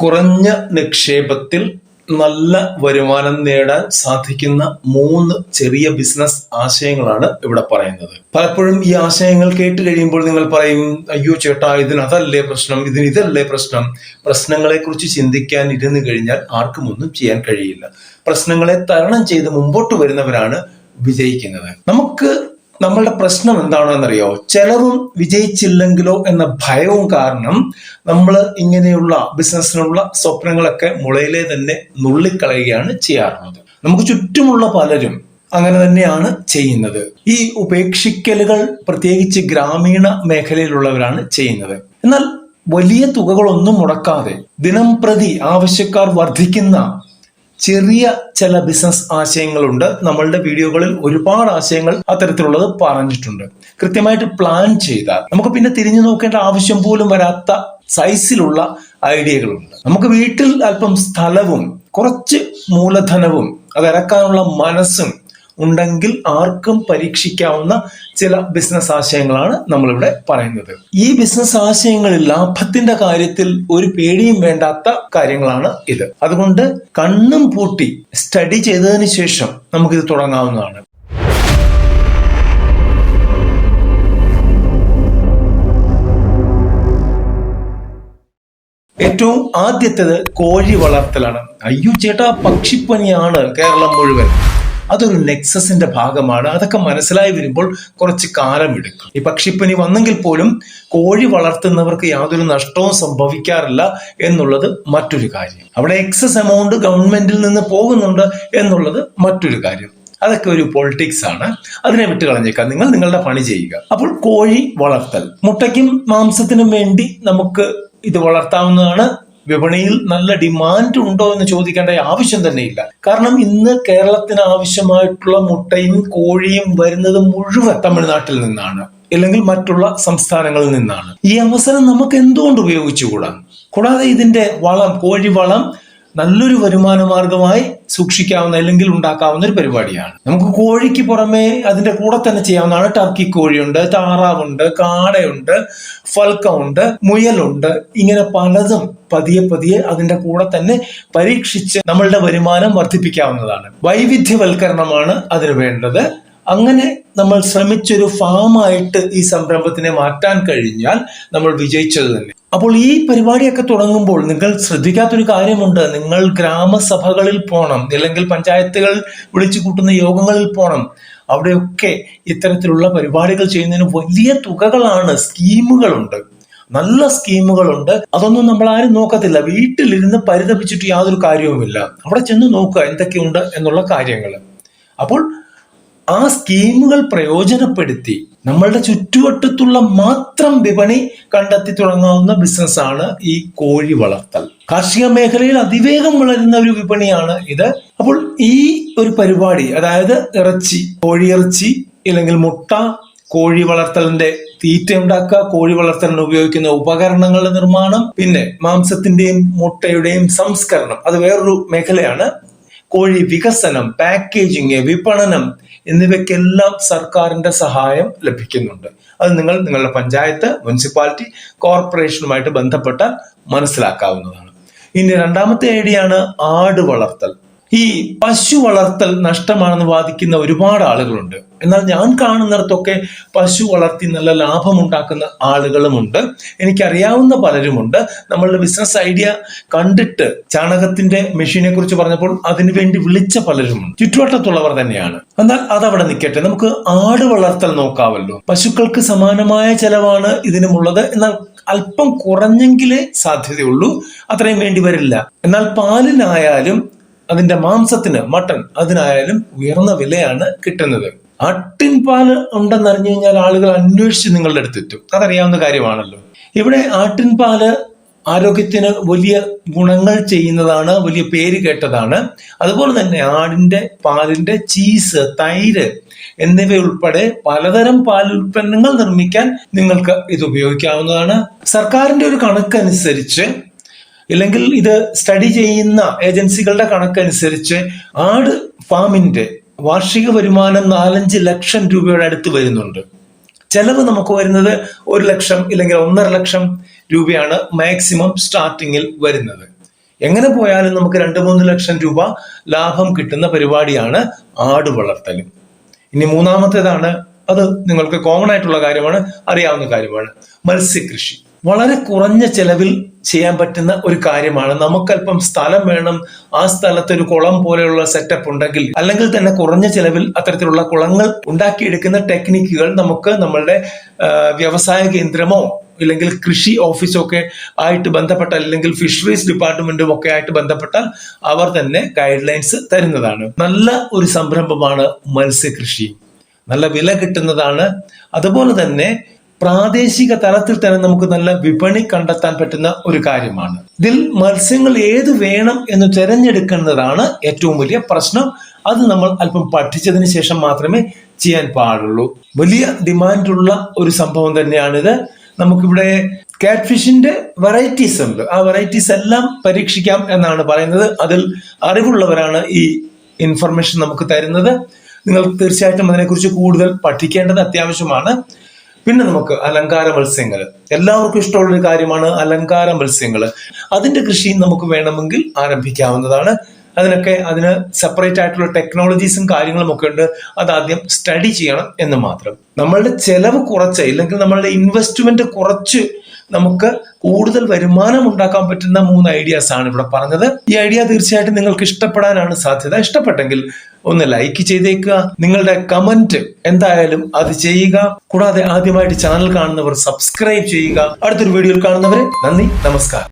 കുറഞ്ഞ നിക്ഷേപത്തിൽ നല്ല വരുമാനം നേടാൻ സാധിക്കുന്ന മൂന്ന് ചെറിയ ബിസിനസ് ആശയങ്ങളാണ് ഇവിടെ പറയുന്നത്. പലപ്പോഴും ഈ ആശയങ്ങൾ കേട്ട് കഴിയുമ്പോൾ നിങ്ങൾ പറയും അയ്യോ ചേട്ടാ ഇതിന് അതല്ലേ പ്രശ്നം? ഇതിന് ഇതല്ലേ പ്രശ്നം? പ്രശ്നങ്ങളെ കുറിച്ച് ചിന്തിക്കാൻ ഇരുന്ന് കഴിഞ്ഞാൽ ആർക്കും ഒന്നും ചെയ്യാൻ കഴിയില്ല. പ്രശ്നങ്ങളെ തരണം ചെയ്ത് മുമ്പോട്ട് വരുന്നവരാണ് വിജയിക്കുന്നത്. നമുക്ക് നമ്മളുടെ പ്രശ്നം എന്താണെന്നറിയോ? ചിലവും വിജയിച്ചില്ലെങ്കിലോ എന്ന ഭയവും കാരണം നമ്മൾ ഇങ്ങനെയുള്ള ബിസിനസ്സിനുള്ള സ്വപ്നങ്ങളൊക്കെ മുളയിലെ തന്നെ നുള്ളിക്കളയുകയാണ് ചെയ്യാറുള്ളത്. നമുക്ക് ചുറ്റുമുള്ള പലരും അങ്ങനെ തന്നെയാണ് ചെയ്യുന്നത്. ഈ ഉപേക്ഷിക്കലുകൾ പ്രത്യേകിച്ച് ഗ്രാമീണ മേഖലയിലുള്ളവരാണ് ചെയ്യുന്നത്. എന്നാൽ വലിയ തുകകളൊന്നും മുടക്കാതെ ദിനം പ്രതി ആവശ്യക്കാർ വർദ്ധിക്കുന്ന ചെറിയ ചില ബിസിനസ് ആശയങ്ങളുണ്ട്. നമ്മളുടെ വീഡിയോകളിൽ ഒരുപാട് ആശയങ്ങൾ അത്തരത്തിലുള്ളത് പറഞ്ഞിട്ടുണ്ട്. കൃത്യമായിട്ട് പ്ലാൻ ചെയ്താൽ നമുക്ക് പിന്നെ തിരിഞ്ഞു നോക്കേണ്ട ആവശ്യം പോലും വരാത്ത സൈസിലുള്ള ഐഡിയകളുണ്ട് നമുക്ക് വീട്ടിൽ അല്പം സ്ഥലവും കുറച്ച് മൂലധനവും അത് ഇറക്കാനുള്ള മനസ്സും ഉണ്ടെങ്കിൽ ആർക്കും പരീക്ഷിക്കാവുന്ന ചില ബിസിനസ് ആശയങ്ങളാണ് നമ്മളിവിടെ പറയുന്നത്. ഈ ബിസിനസ് ആശയങ്ങളിൽ ലാഭത്തിന്റെ കാര്യത്തിൽ ഒരു പേടിയും വേണ്ടാത്ത കാര്യങ്ങളാണ് ഇത്. അതുകൊണ്ട് കണ്ണും പൂട്ടി സ്റ്റഡി ചെയ്തതിന് ശേഷം നമുക്കിത് തുടങ്ങാവുന്നതാണ്. ഏറ്റവും ആദ്യത്തേത് കോഴി വളർത്തലാണ്. അയ്യോ ചേട്ടാ പക്ഷിപ്പനിയാണ് കേരളം മുഴുവൻ. അതൊരു നെക്സസിന്റെ ഭാഗമാണ്. അതൊക്കെ മനസ്സിലായി വരുമ്പോൾ കുറച്ച് കാലം എടുക്കും. ഈ പക്ഷിപ്പനി വന്നെങ്കിൽ പോലും കോഴി വളർത്തുന്നവർക്ക് യാതൊരു നഷ്ടവും സംഭവിക്കാറില്ല എന്നുള്ളത് മറ്റൊരു കാര്യം. അവിടെ എക്സസ് എമൗണ്ട് ഗവൺമെന്റിൽ നിന്ന് പോകുന്നുണ്ട് എന്നുള്ളത് മറ്റൊരു കാര്യം. അതൊക്കെ ഒരു പൊളിറ്റിക്സ് ആണ്. അതിനെ വിട്ട് കളഞ്ഞേക്കാം നിങ്ങൾ നിങ്ങളുടെ പണി ചെയ്യുക. അപ്പോൾ കോഴി വളർത്തൽ. മുട്ടയ്ക്കും മാംസത്തിനും വേണ്ടി നമുക്ക് ഇത് വളർത്താവുന്നതാണ്. വിപണിയിൽ നല്ല ഡിമാൻഡ് ഉണ്ടോ എന്ന് ചോദിക്കേണ്ട ആവശ്യം തന്നെയില്ല കാരണം ഇന്ന് കേരളത്തിന് ആവശ്യമായിട്ടുള്ള മുട്ടയും കോഴിയും വരുന്നത് മുഴുവൻ തമിഴ്നാട്ടിൽ നിന്നാണ്. അല്ലെങ്കിൽ മറ്റുള്ള സംസ്ഥാനങ്ങളിൽ നിന്നാണ്. ഈ അവസരം നമുക്ക് എന്തുകൊണ്ട് ഉപയോഗിച്ചുകൂടാ? കൂടാതെ ഇതിന്റെ വളം കോഴി വളം നല്ലൊരു വരുമാന മാർഗമായി സൂക്ഷിക്കാവുന്ന അല്ലെങ്കിൽ ഉണ്ടാക്കാവുന്ന ഒരു പരിപാടിയാണ്. നമുക്ക് കോഴിക്ക് പുറമെ അതിന്റെ കൂടെ തന്നെ ചെയ്യാവുന്നതാണ്. ടർക്കി കോഴിയുണ്ട് താറാവുണ്ട് കാടയുണ്ട് ഫൽക്കമുണ്ട് മുയലുണ്ട്. ഇങ്ങനെ പലതും പതിയെ പതിയെ അതിന്റെ കൂടെ തന്നെ പരീക്ഷിച്ച് നമ്മളുടെ വരുമാനം വർദ്ധിപ്പിക്കാവുന്നതാണ്. വൈവിധ്യവൽക്കരണമാണ് അതിന് വേണ്ടത്. അങ്ങനെ നമ്മൾ ശ്രമിച്ചൊരു ഫാമായിട്ട് ഈ സംരംഭത്തിനെ മാറ്റാൻ കഴിഞ്ഞാൽ നമ്മൾ വിജയിച്ചത് തന്നെ. അപ്പോൾ ഈ പരിപാടിയൊക്കെ തുടങ്ങുമ്പോൾ നിങ്ങൾ ശ്രദ്ധിക്കാത്തൊരു കാര്യമുണ്ട്. നിങ്ങൾ ഗ്രാമസഭകളിൽ പോകണം അല്ലെങ്കിൽ പഞ്ചായത്തുകൾ വിളിച്ചു കൂട്ടുന്ന യോഗങ്ങളിൽ പോകണം അവിടെയൊക്കെ ഇത്തരത്തിലുള്ള പരിപാടികൾ ചെയ്യുന്നതിന് വലിയ തുകകളാണ് സ്കീമുകളുണ്ട്. നല്ല സ്കീമുകളുണ്ട്. അതൊന്നും നമ്മൾ ആരും നോക്കത്തില്ല. വീട്ടിലിരുന്ന് പരിതപിച്ചിട്ട് യാതൊരു കാര്യവുമില്ല. അവിടെ ചെന്ന് നോക്കുക എന്തൊക്കെയുണ്ട് എന്നുള്ള കാര്യങ്ങൾ. അപ്പോൾ ആ സ്കീമുകൾ പ്രയോജനപ്പെടുത്തി നമ്മളുടെ ചുറ്റുവട്ടത്തുള്ള മാത്രം വിപണി കണ്ടെത്തി തുടങ്ങാവുന്ന ബിസിനസ്സാണ് ഈ കോഴി വളർത്തൽ. കാർഷിക മേഖലയിൽ അതിവേഗം വളരുന്ന ഒരു വിപണിയാണ് ഇത്. അപ്പോൾ ഈ ഒരു പരിപാടി അതായത് ഇറച്ചി കോഴിയിറച്ചി അല്ലെങ്കിൽ മുട്ട കോഴി വളർത്തലിന്റെ തീറ്റ ഉണ്ടാക്കുക കോഴി വളർത്തലിന് ഉപയോഗിക്കുന്ന ഉപകരണങ്ങളുടെ നിർമ്മാണം പിന്നെ മാംസത്തിന്റെയും മുട്ടയുടെയും സംസ്കരണം. അത് വേറൊരു മേഖലയാണ്. കോഴി വികസനം പാക്കേജിങ് വിപണനം എന്നിവയ്ക്കെല്ലാം സർക്കാരിന്റെ സഹായം ലഭിക്കുന്നുണ്ട്. അത് നിങ്ങൾ നിങ്ങളുടെ പഞ്ചായത്ത് മുനിസിപ്പാലിറ്റി കോർപ്പറേഷനുമായിട്ട് ബന്ധപ്പെട്ടാൽ മനസ്സിലാക്കാവുന്നതാണ്. ഇനി രണ്ടാമത്തെ ഐഡിയാണ് ആട് വളർത്തൽ. ഈ പശു വളർത്തൽ നഷ്ടമാണെന്ന് വാദിക്കുന്ന ഒരുപാട് ആളുകളുണ്ട്. എന്നാൽ ഞാൻ കാണുന്നിടത്തൊക്കെ പശു വളർത്തി നല്ല ലാഭമുണ്ടാക്കുന്ന ആളുകളുമുണ്ട്. എനിക്കറിയാവുന്ന പലരുമുണ്ട്. നമ്മളുടെ ബിസിനസ് ഐഡിയ കണ്ടിട്ട് ചാണകത്തിന്റെ മെഷീനെ കുറിച്ച് പറഞ്ഞപ്പോൾ അതിനുവേണ്ടി വിളിച്ച പലരുമുണ്ട്. ചുറ്റുവട്ടത്തുള്ളവർ തന്നെയാണ്. എന്നാൽ അതവിടെ നിൽക്കട്ടെ. നമുക്ക് ആട് വളർത്തൽ നോക്കാവല്ലോ. പശുക്കൾക്ക് സമാനമായ ചെലവാണ് ഇതിനുമുള്ളത്. എന്നാൽ അല്പം കുറഞ്ഞെങ്കിലേ സാധ്യതയുള്ളൂ. അത്രയും വേണ്ടി വരില്ല. എന്നാൽ പാലിനായാലും അതിന്റെ മാംസത്തിന് മട്ടൺ അതിനായാലും ഉയർന്ന വിലയാണ് കിട്ടുന്നത്. ആട്ടിൻ പാൽ ഉണ്ടെന്ന് അറിഞ്ഞു കഴിഞ്ഞാൽ ആളുകൾ അന്വേഷിച്ച് നിങ്ങളുടെ അടുത്തെത്തും അതറിയാവുന്ന കാര്യമാണല്ലോ. ഇവിടെ ആട്ടിൻ പാൽ ആരോഗ്യത്തിന് വലിയ ഗുണങ്ങൾ ചെയ്യുന്നതാണ് വലിയ പേര് കേട്ടതാണ്. അതുപോലെ തന്നെ ആടിന്റെ പാലിന്റെ ചീസ് തൈര് എന്നിവയുൾപ്പെടെ പലതരം പാൽ ഉൽപ്പന്നങ്ങൾ നിർമ്മിക്കാൻ നിങ്ങൾക്ക് ഇത് ഉപയോഗിക്കാവുന്നതാണ്. സർക്കാരിന്റെ ഒരു കണക്കനുസരിച്ച് ഇല്ലെങ്കിൽ ഇത് സ്റ്റഡി ചെയ്യുന്ന ഏജൻസികളുടെ കണക്കനുസരിച്ച് ആട് ഫാമിന്റെ വാർഷിക വരുമാനം നാലഞ്ച് ലക്ഷം രൂപയുടെ അടുത്ത് വരുന്നുണ്ട്. ചെലവ് നമുക്ക് വരുന്നത് ഒരു ലക്ഷം ഇല്ലെങ്കിൽ ഒന്നര ലക്ഷം രൂപയാണ് മാക്സിമം സ്റ്റാർട്ടിങ്ങിൽ വരുന്നത്. എങ്ങനെ പോയാലും നമുക്ക് രണ്ട് മൂന്ന് ലക്ഷം രൂപ ലാഭം കിട്ടുന്ന പരിപാടിയാണ് ആട് വളർത്തൽ. ഇനി മൂന്നാമത്തേതാണ് അത് നിങ്ങൾക്ക് കോമൺ ആയിട്ടുള്ള കാര്യമാണ് അറിയാവുന്ന കാര്യമാണ് മത്സ്യകൃഷി. വളരെ കുറഞ്ഞ ചെലവിൽ ചെയ്യാൻ പറ്റുന്ന ഒരു കാര്യമാണ്. നമുക്കല്പം സ്ഥലം വേണം ആ സ്ഥലത്ത് ഒരു കുളം പോലെയുള്ള സെറ്റപ്പ് ഉണ്ടെങ്കിൽ അല്ലെങ്കിൽ തന്നെ കുറഞ്ഞ ചെലവിൽ അത്തരത്തിലുള്ള കുളങ്ങൾ ഉണ്ടാക്കിയെടുക്കുന്ന ടെക്നിക്കുകൾ നമുക്ക് നമ്മളുടെ വ്യവസായ കേന്ദ്രമോ ഇല്ലെങ്കിൽ കൃഷി ഓഫീസോ ഒക്കെ ആയിട്ട് ബന്ധപ്പെട്ട അല്ലെങ്കിൽ ഫിഷറീസ് ഡിപ്പാർട്ട്മെന്റും ഒക്കെ ആയിട്ട് ബന്ധപ്പെട്ട അവർ തന്നെ ഗൈഡ് ലൈൻസ് തരുന്നതാണ്. നല്ല ഒരു സംരംഭമാണ് മത്സ്യകൃഷി. നല്ല വില കിട്ടുന്നതാണ്. അതുപോലെ തന്നെ പ്രാദേശിക തലത്തിൽ തന്നെ നമുക്ക് നല്ല വിപണി കണ്ടെത്താൻ പറ്റുന്ന ഒരു കാര്യമാണ്. ഇതിൽ മത്സ്യങ്ങൾ ഏത് വേണം എന്ന് തിരഞ്ഞെടുക്കുന്നതാണ് ഏറ്റവും വലിയ പ്രശ്നം. അത് നമ്മൾ അല്പം പഠിച്ചതിന് ശേഷം മാത്രമേ ചെയ്യാൻ പാടുള്ളൂ. വലിയ ഡിമാൻഡുള്ള ഒരു സംഭവം തന്നെയാണിത്. നമുക്കിവിടെ കാറ്റ് ഫിഷിന്റെ വെറൈറ്റീസ് ഉണ്ട്. ആ വെറൈറ്റീസ് എല്ലാം പരീക്ഷിക്കാം എന്നാണ് പറയുന്നത്. അതിൽ അറിവുള്ളവരാണ് ഈ ഇൻഫർമേഷൻ നമുക്ക് തരുന്നത്. നിങ്ങൾ തീർച്ചയായിട്ടും അതിനെക്കുറിച്ച് കൂടുതൽ പഠിക്കേണ്ടത് അത്യാവശ്യമാണ്. പിന്നെ നമുക്ക് അലങ്കാര മത്സ്യങ്ങൾ എല്ലാവർക്കും ഇഷ്ടമുള്ള ഒരു കാര്യമാണ് അലങ്കാര മത്സ്യങ്ങൾ അതിന്റെ കൃഷിയും നമുക്ക് വേണമെങ്കിൽ ആരംഭിക്കാവുന്നതാണ്. അതിനൊക്കെ അതിന് സെപ്പറേറ്റ് ആയിട്ടുള്ള ടെക്നോളജീസും കാര്യങ്ങളും ഒക്കെ ഉണ്ട്. അത് ആദ്യം സ്റ്റഡി ചെയ്യണം എന്ന് മാത്രം. നമ്മളുടെ ചെലവ് കുറച്ച് ഇല്ലെങ്കിൽ നമ്മളുടെ ഇൻവെസ്റ്റ്മെന്റ് കുറച്ച് നമുക്ക് കൂടുതൽ വരുമാനം ഉണ്ടാക്കാൻ പറ്റുന്ന മൂന്ന് ഐഡിയാസ് ആണ് ഇവിടെ പറഞ്ഞത്. ഈ ഐഡിയ തീർച്ചയായിട്ടും നിങ്ങൾക്ക് ഇഷ്ടപ്പെടാനാണ് സാധ്യത. ഇഷ്ടപ്പെട്ടെങ്കിൽ ഒന്ന് ലൈക്ക് ചെയ്തേക്കുക. നിങ്ങളുടെ കമന്റ് എന്തായാലും അത് ചെയ്യുക. കൂടാതെ ആദ്യമായിട്ട് ചാനൽ കാണുന്നവർ സബ്സ്ക്രൈബ് ചെയ്യുക. അടുത്തൊരു വീഡിയോയിൽ കാണുന്നവരെ നന്ദി നമസ്കാരം.